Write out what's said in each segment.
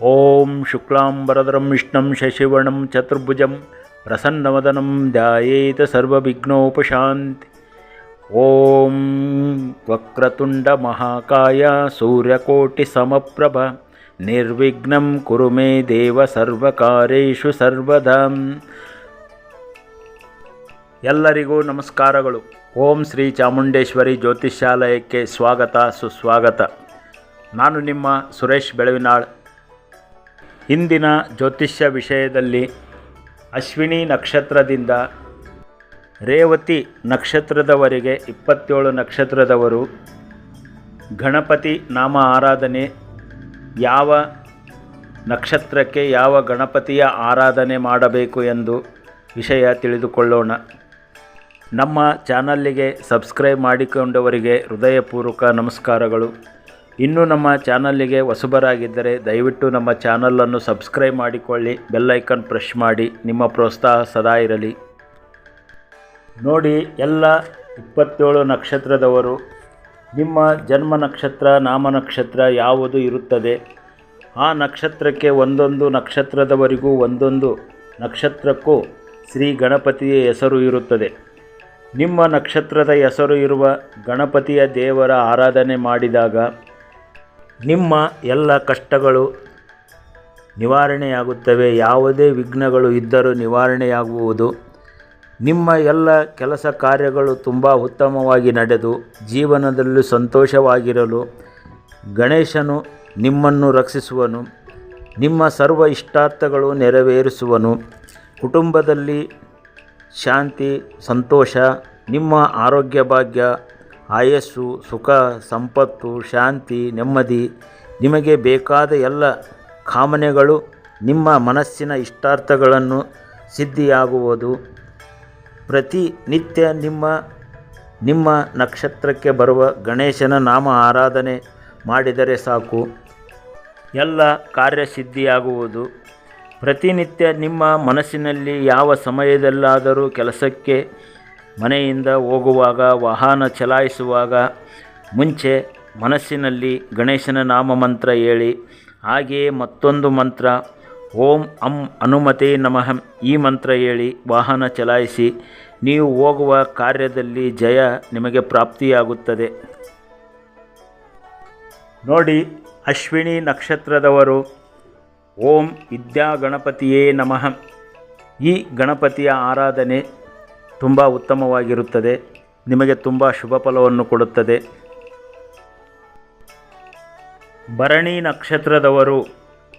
ಓಂ ಶುಕ್ಲಾಂವರದರಂ ವಿಷ್ಣಂ ಶಶಿವರ್ಣಂ ಚತುರ್ಭುಜಂ ಪ್ರಸನ್ನವದನಂ ಧ್ಯಾಯೇತ ಸರ್ವವಿಘ್ನೋಪಶಾಂತಿ. ಓಂ ವಕ್ರತುಂಡ ಮಹಾಕಾಯ ಸೂರ್ಯಕೋಟಿ ಸಮಪ್ರಭ. ನಿರ್ವಿಘ್ನಂ ಕುರು ಮೇ ದೇವ ಎಲ್ಲರಿಗೂ ನಮಸ್ಕಾರಗಳು. ಓಂ ಶ್ರೀ ಚಾಮುಂಡೇಶ್ವರಿ ಜ್ಯೋತಿಷ್ಯಾಲಯಕ್ಕೆ ಸ್ವಾಗತ, ಸುಸ್ವಾಗತ. ನಾನು ನಿಮ್ಮ ಸುರೇಶ್ ಬೆಳವಿನಾಳ್. ಇಂದಿನ ಜ್ಯೋತಿಷ್ಯ ವಿಷಯದಲ್ಲಿ ಅಶ್ವಿನಿ ನಕ್ಷತ್ರದಿಂದ ರೇವತಿ ನಕ್ಷತ್ರದವರೆಗೆ ಇಪ್ಪತ್ತೇಳು ನಕ್ಷತ್ರದವರು. ಗಣಪತಿ ನಾಮ ಆರಾಧನೆ, ಯಾವ ನಕ್ಷತ್ರಕ್ಕೆ ಯಾವ ಗಣಪತಿಯ ಆರಾಧನೆ ಮಾಡಬೇಕು ಎಂದು ವಿಷಯ ತಿಳಿದುಕೊಳ್ಳೋಣ. ನಮ್ಮ ಚಾನಲ್ಲಿಗೆ ಸಬ್ಸ್ಕ್ರೈಬ್ ಮಾಡಿಕೊಂಡವರಿಗೆ ಹೃದಯಪೂರ್ವಕ ನಮಸ್ಕಾರಗಳು. ಇನ್ನೂ ನಮ್ಮ ಚಾನಲ್ಲಿಗೆ ಹೊಸಬರಾಗಿದ್ದರೆ ದಯವಿಟ್ಟು ನಮ್ಮ ಚಾನಲನ್ನು ಸಬ್ಸ್ಕ್ರೈಬ್ ಮಾಡಿಕೊಳ್ಳಿ ಬೆಲ್ಲೈಕನ್ ಪ್ರೆಸ್ ಮಾಡಿ, ನಿಮ್ಮ ಪ್ರೋತ್ಸಾಹ ಸದಾ ಇರಲಿ. ನೋಡಿ, ಎಲ್ಲ ಇಪ್ಪತ್ತೇಳು ನಕ್ಷತ್ರದವರು, ನಿಮ್ಮ ಜನ್ಮ ನಕ್ಷತ್ರ, ನಾಮ ನಕ್ಷತ್ರ ಯಾವುದು ಇರುತ್ತದೆ? ಆ ನಕ್ಷತ್ರಕ್ಕೆ ಒಂದೊಂದು ನಕ್ಷತ್ರದವರಿಗೂ ಒಂದೊಂದು ನಕ್ಷತ್ರಕ್ಕೂ ಶ್ರೀ ಗಣಪತಿಯ ಹೆಸರು ಇರುತ್ತದೆ. ನಿಮ್ಮ ನಕ್ಷತ್ರದ ಹೆಸರು ಇರುವ ಗಣಪತಿಯ ದೇವರ ಆರಾಧನೆ ಮಾಡಿದಾಗ ನಿಮ್ಮ ಎಲ್ಲ ಕಷ್ಟಗಳು ನಿವಾರಣೆಯಾಗುತ್ತವೆ. ಯಾವುದೇ ವಿಘ್ನಗಳು ಇದ್ದರೂ ನಿವಾರಣೆಯಾಗುವುದು. ನಿಮ್ಮ ಎಲ್ಲ ಕೆಲಸ ಕಾರ್ಯಗಳು ತುಂಬ ಉತ್ತಮವಾಗಿ ನಡೆದು, ಜೀವನದಲ್ಲಿ ಸಂತೋಷವಾಗಿರಲು ಗಣೇಶನು ನಿಮ್ಮನ್ನು ರಕ್ಷಿಸುವನು. ನಿಮ್ಮ ಸರ್ವ ಇಷ್ಟಾರ್ಥಗಳು ನೆರವೇರಿಸುವನು. ಕುಟುಂಬದಲ್ಲಿ ಶಾಂತಿ, ಸಂತೋಷ, ನಿಮ್ಮ ಆರೋಗ್ಯ ಭಾಗ್ಯ ಆಯಸ್ಸು, ಸುಖ, ಸಂಪತ್ತು, ಶಾಂತಿ, ನೆಮ್ಮದಿ ನಿಮಗೆ ಬೇಕಾದ ಎಲ್ಲ ಕಾಮನೆಗಳು ನಿಮ್ಮ ಮನಸ್ಸಿನ ಇಷ್ಟಾರ್ಥಗಳನ್ನು ಸಿದ್ಧಿಯಾಗುವುದು. ಪ್ರತಿನಿತ್ಯ ನಿಮ್ಮ ನಿಮ್ಮ ನಕ್ಷತ್ರಕ್ಕೆ ಬರುವ ಗಣೇಶನ ನಾಮ ಆರಾಧನೆ ಮಾಡಿದರೆ ಸಾಕು. ಎಲ್ಲ ಕಾರ್ಯ ಸಿದ್ಧಿಯಾಗುವುದು ಪ್ರತಿನಿತ್ಯ ನಿಮ್ಮ ಮನಸ್ಸಿನಲ್ಲಿ ಯಾವ ಸಮಯದಲ್ಲಾದರೂ ಕೆಲಸಕ್ಕೆ ಮನೆಯಿಂದ ಹೋಗುವಾಗ, ವಾಹನ ಚಲಾಯಿಸುವಾಗ ಮುಂಚೆ ಮನಸ್ಸಿನಲ್ಲಿ ಗಣೇಶನ ನಾಮ ಮಂತ್ರ ಹೇಳಿ ಹಾಗೆಯೇ ಮತ್ತೊಂದು ಮಂತ್ರ, ಓಂ ಅಂ ಅನುಮತೇ ನಮಃ ಈ ಮಂತ್ರ ಹೇಳಿ ವಾಹನ ಚಲಾಯಿಸಿ, ನೀವು ಹೋಗುವ ಕಾರ್ಯದಲ್ಲಿ ಜಯ ನಿಮಗೆ ಪ್ರಾಪ್ತಿಯಾಗುತ್ತದೆ. ನೋಡಿ, ಅಶ್ವಿನಿ ನಕ್ಷತ್ರದವರು, ಓಂ ವಿದ್ಯಾ ಗಣಪತಿಯೇ ನಮಃ. ಈ ಗಣಪತಿಯ ಆರಾಧನೆ ತುಂಬ ಉತ್ತಮವಾಗಿರುತ್ತದೆ. ನಿಮಗೆ ತುಂಬ ಶುಭ ಫಲವನ್ನು ಕೊಡುತ್ತದೆ. ಭರಣಿ ನಕ್ಷತ್ರದವರು,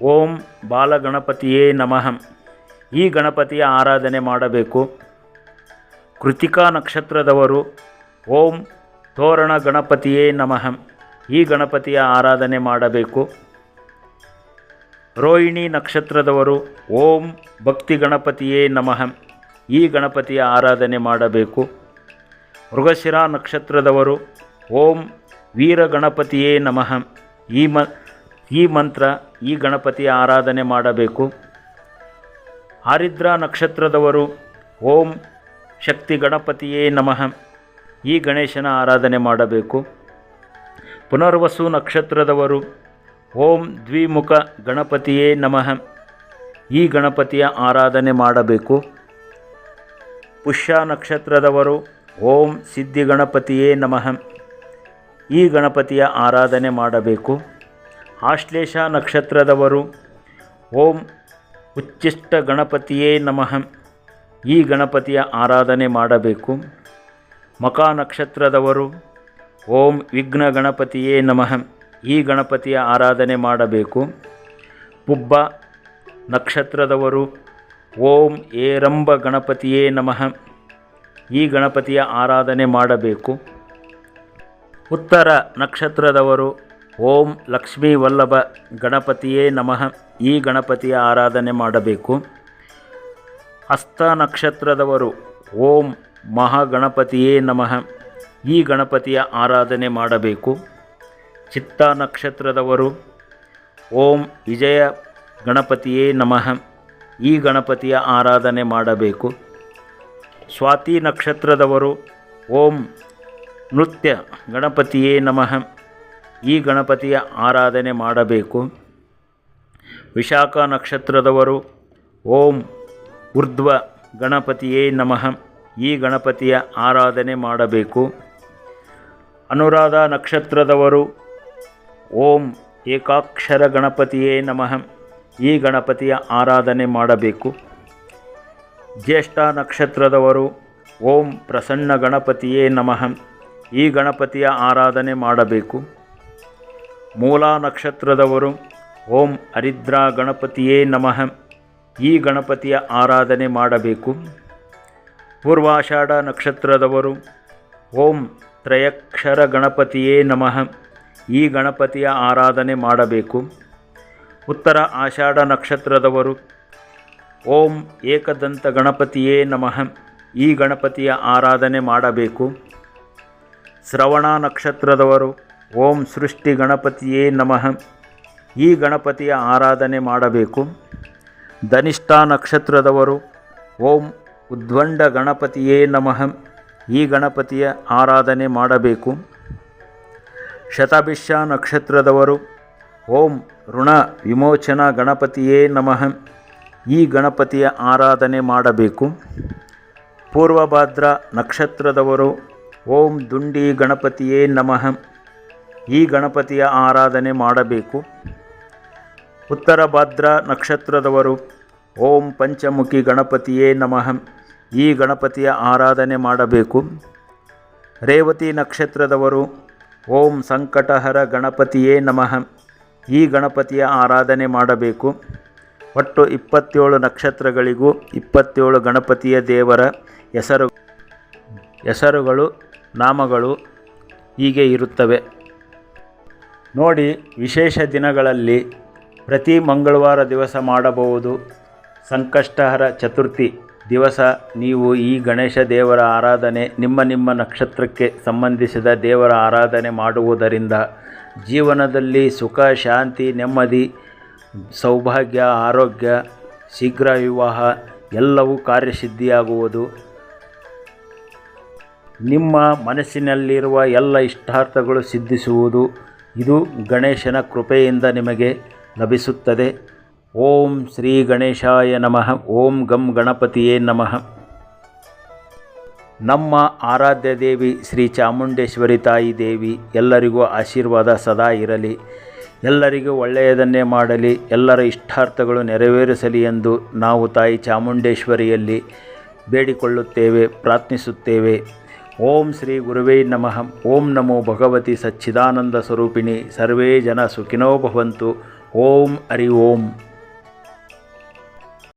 ಓಂ ಬಾಲಗಣಪತಿಯೇ ನಮಃ. ಈ ಗಣಪತಿಯ ಆರಾಧನೆ ಮಾಡಬೇಕು. ಕೃತಿಕಾ ನಕ್ಷತ್ರದವರು, ಓಂ ತೋರಣ ಗಣಪತಿಯೇ ನಮಃ. ಈ ಗಣಪತಿಯ ಆರಾಧನೆ ಮಾಡಬೇಕು. ರೋಹಿಣಿ ನಕ್ಷತ್ರದವರು, ಓಂ ಭಕ್ತಿ ಗಣಪತಿಯೇ ನಮಃ. ಈ ಗಣಪತಿಯ ಆರಾಧನೆ ಮಾಡಬೇಕು. ಮೃಗಶಿರ ನಕ್ಷತ್ರದವರು, ಓಂ ವೀರ ಗಣಪತಿಯೇ ನಮಃ. ಈ ಮ, ಈ ಮಂತ್ರ, ಈ ಗಣಪತಿಯ ಆರಾಧನೆ ಮಾಡಬೇಕು. ಆರಿದ್ರ ನಕ್ಷತ್ರದವರು, ಓಂ ಶಕ್ತಿ ಗಣಪತಿಯೇ ನಮಃ. ಈ ಗಣೇಶನ ಆರಾಧನೆ ಮಾಡಬೇಕು. ಪುನರ್ವಸು ನಕ್ಷತ್ರದವರು, ಓಂ ದ್ವಿಮುಖ ಗಣಪತಿಯೇ ನಮಃ. ಈ ಗಣಪತಿಯ ಆರಾಧನೆ ಮಾಡಬೇಕು. ಪುಷ್ಯ ನಕ್ಷತ್ರದವರು ಓಂ ಸಿದ್ಧಿ ಗಣಪತಿಯೇ ನಮಃ. ಈ ಗಣಪತಿಯ ಆರಾಧನೆ ಮಾಡಬೇಕು. ಆಶ್ಲೇಷ ನಕ್ಷತ್ರದವರು, ಓಂ ಉಚ್ಚಿಷ್ಟ ಗಣಪತಿಯೇ ನಮಃ. ಈ ಗಣಪತಿಯ ಆರಾಧನೆ ಮಾಡಬೇಕು. ಮಕ ನಕ್ಷತ್ರದವರು, ಓಂ ವಿಘ್ನ ಗಣಪತಿಯೇ ನಮಃ. ಈ ಗಣಪತಿಯ ಆರಾಧನೆ ಮಾಡಬೇಕು. ಪುಬ್ಬ ನಕ್ಷತ್ರದವರು ಓಂ ಏರಂಬ ಗಣಪತಿಯೇ ನಮಃ. ಈ ಗಣಪತಿಯ ಆರಾಧನೆ ಮಾಡಬೇಕು. ಉತ್ತರ ನಕ್ಷತ್ರದವರು ಓಂ ಲಕ್ಷ್ಮೀ ವಲ್ಲಭ ಗಣಪತಿಯೇ ನಮಃ. ಈ ಗಣಪತಿಯ ಆರಾಧನೆ ಮಾಡಬೇಕು. ಹಸ್ತ ನಕ್ಷತ್ರದವರು ಓಂ ಮಹಾಗಣಪತಿಯೇ ನಮಃ. ಈ ಗಣಪತಿಯ ಆರಾಧನೆ ಮಾಡಬೇಕು. ಚಿತ್ತ ನಕ್ಷತ್ರದವರು ಓಂ ವಿಜಯ ಗಣಪತಿಯೇ ನಮಃ. ಈ ಗಣಪತಿಯ ಆರಾಧನೆ ಮಾಡಬೇಕು. ಸ್ವಾತಿ ನಕ್ಷತ್ರದವರು, ಓಂ ನೃತ್ಯ ಗಣಪತಿಯೇ ನಮಃ. ಈ ಗಣಪತಿಯ ಆರಾಧನೆ ಮಾಡಬೇಕು. ವಿಶಾಖ ನಕ್ಷತ್ರದವರು, ಓಂ ಊರ್ಧ್ವ ಗಣಪತಿಯೇ ನಮಃ. ಈ ಗಣಪತಿಯ ಆರಾಧನೆ ಮಾಡಬೇಕು. ಅನುರಾಧ ನಕ್ಷತ್ರದವರು, ಓಂ ಏಕಾಕ್ಷರ ಗಣಪತಿಯೇ ನಮಃ. ಈ ಗಣಪತಿಯ ಆರಾಧನೆ ಮಾಡಬೇಕು. ಜ್ಯೇಷ್ಠ ನಕ್ಷತ್ರದವರು, ಓಂ ಪ್ರಸನ್ನ ಗಣಪತಿಯೇ ನಮಃ. ಈ ಗಣಪತಿಯ ಆರಾಧನೆ ಮಾಡಬೇಕು. ಮೂಲ ನಕ್ಷತ್ರದವರು, ಓಂ ಹರಿದ್ರಾ ಗಣಪತಿಯೇ ನಮಃ. ಈ ಗಣಪತಿಯ ಆರಾಧನೆ ಮಾಡಬೇಕು. ಪೂರ್ವಾಷಾಢ ನಕ್ಷತ್ರದವರು, ಓಂ ತ್ರಯಕ್ಷರ ಗಣಪತಿಯೇ ನಮಃ. ಈ ಗಣಪತಿಯ ಆರಾಧನೆ ಮಾಡಬೇಕು. ಉತ್ತರ ಆಷಾಢ ನಕ್ಷತ್ರದವರು. ಓಂ ಏಕದಂತ ಗಣಪತಿಯೇ ನಮಃ. ಈ ಗಣಪತಿಯ ಆರಾಧನೆ ಮಾಡಬೇಕು. ಶ್ರವಣ ನಕ್ಷತ್ರದವರು, ಓಂ ಸೃಷ್ಟಿ ಗಣಪತಿಯೇ ನಮಃ. ಈ ಗಣಪತಿಯ ಆರಾಧನೆ ಮಾಡಬೇಕು. ಧನಿಷ್ಠ ನಕ್ಷತ್ರದವರು, ಓಂ ಉದ್ವಂಡ ಗಣಪತಿಯೇ ನಮಃ. ಈ ಗಣಪತಿಯ ಆರಾಧನೆ ಮಾಡಬೇಕು. ಶತಭಿಷ ನಕ್ಷತ್ರದವರು ಓಂ ಋಣ ವಿಮೋಚನ ಗಣಪತಿಯೇ ನಮಃ. ಈ ಗಣಪತಿಯ ಆರಾಧನೆ ಮಾಡಬೇಕು. ಪೂರ್ವಭಾದ್ರ ನಕ್ಷತ್ರದವರು, ಓಂ ದುಂಡಿ ಗಣಪತಿಯೇ ನಮಃ. ಈ ಗಣಪತಿಯ ಆರಾಧನೆ ಮಾಡಬೇಕು. ಉತ್ತರ ಭಾದ್ರ ನಕ್ಷತ್ರದವರು, ಓಂ ಪಂಚಮುಖಿ ಗಣಪತಿಯೇ ನಮಃ. ಈ ಗಣಪತಿಯ ಆರಾಧನೆ ಮಾಡಬೇಕು. ರೇವತಿ ನಕ್ಷತ್ರದವರು, ಓಂ ಸಂಕಟಹರ ಗಣಪತಿಯೇ ನಮಃ. ಈ ಗಣಪತಿಯ ಆರಾಧನೆ ಮಾಡಬೇಕು. ಒಟ್ಟು ಇಪ್ಪತ್ತೇಳು ನಕ್ಷತ್ರಗಳಿಗೂ ಇಪ್ಪತ್ತೇಳು ಗಣಪತಿಯ ದೇವರ ಹೆಸರು, ಹೆಸರುಗಳು, ನಾಮಗಳು ಹೀಗೆ ಇರುತ್ತವೆ. ನೋಡಿ, ವಿಶೇಷ ದಿನಗಳಲ್ಲಿ ಪ್ರತಿ ಮಂಗಳವಾರ ದಿವಸ ಮಾಡಬಹುದು ಸಂಕಷ್ಟಹರ ಚತುರ್ಥಿ. ದಿವಸ ನೀವು ಈ ಗಣೇಶ ದೇವರ ಆರಾಧನೆ ನಿಮ್ಮ ನಿಮ್ಮ ನಕ್ಷತ್ರಕ್ಕೆ ಸಂಬಂಧಿಸಿದ ದೇವರ ಆರಾಧನೆ ಮಾಡುವುದರಿಂದ ಜೀವನದಲ್ಲಿ ಸುಖ, ಶಾಂತಿ, ನೆಮ್ಮದಿ, ಸೌಭಾಗ್ಯ, ಆರೋಗ್ಯ, ಶೀಘ್ರ ವಿವಾಹ ಎಲ್ಲವೂ ಕಾರ್ಯಸಿದ್ಧಿಯಾಗುವುದು. ನಿಮ್ಮ ಮನಸ್ಸಿನಲ್ಲಿರುವ ಎಲ್ಲ ಇಷ್ಟಾರ್ಥಗಳು ಸಿದ್ಧಿಸುವುದು. ಇದು ಗಣೇಶನ ಕೃಪೆಯಿಂದ ನಿಮಗೆ ಲಭಿಸುತ್ತದೆ. ಓಂ ಶ್ರೀ ಗಣೇಶಾಯ ನಮಃ, ಓಂ ಗಂ ಗಣಪತಿಯೇ ನಮಃ. ನಮ್ಮ ಆರಾಧ್ಯ ದೇವಿ ಶ್ರೀ ಚಾಮುಂಡೇಶ್ವರಿ ತಾಯಿ ದೇವಿ ಎಲ್ಲರಿಗೂ ಆಶೀರ್ವಾದ ಸದಾ ಇರಲಿ. ಎಲ್ಲರಿಗೂ ಒಳ್ಳೆಯದನ್ನೇ ಮಾಡಲಿ, ಎಲ್ಲರ ಇಷ್ಟಾರ್ಥಗಳು ನೆರವೇರಿಸಲಿ ಎಂದು ನಾವು ತಾಯಿ ಚಾಮುಂಡೇಶ್ವರಿಯಲ್ಲಿ ಬೇಡಿಕೊಳ್ಳುತ್ತೇವೆ, ಪ್ರಾರ್ಥಿಸುತ್ತೇವೆ. ಓಂ ಶ್ರೀ ಗುರುವೇ ನಮಃ, ಓಂ ನಮೋ ಭಗವತಿ ಸಚ್ಚಿದಾನಂದ ಸ್ವರೂಪಿಣಿ, ಸರ್ವೇ ಜನ ಸುಖಿನೋ ಭವಂತು, ಓಂ ಹರಿ ಓಂ.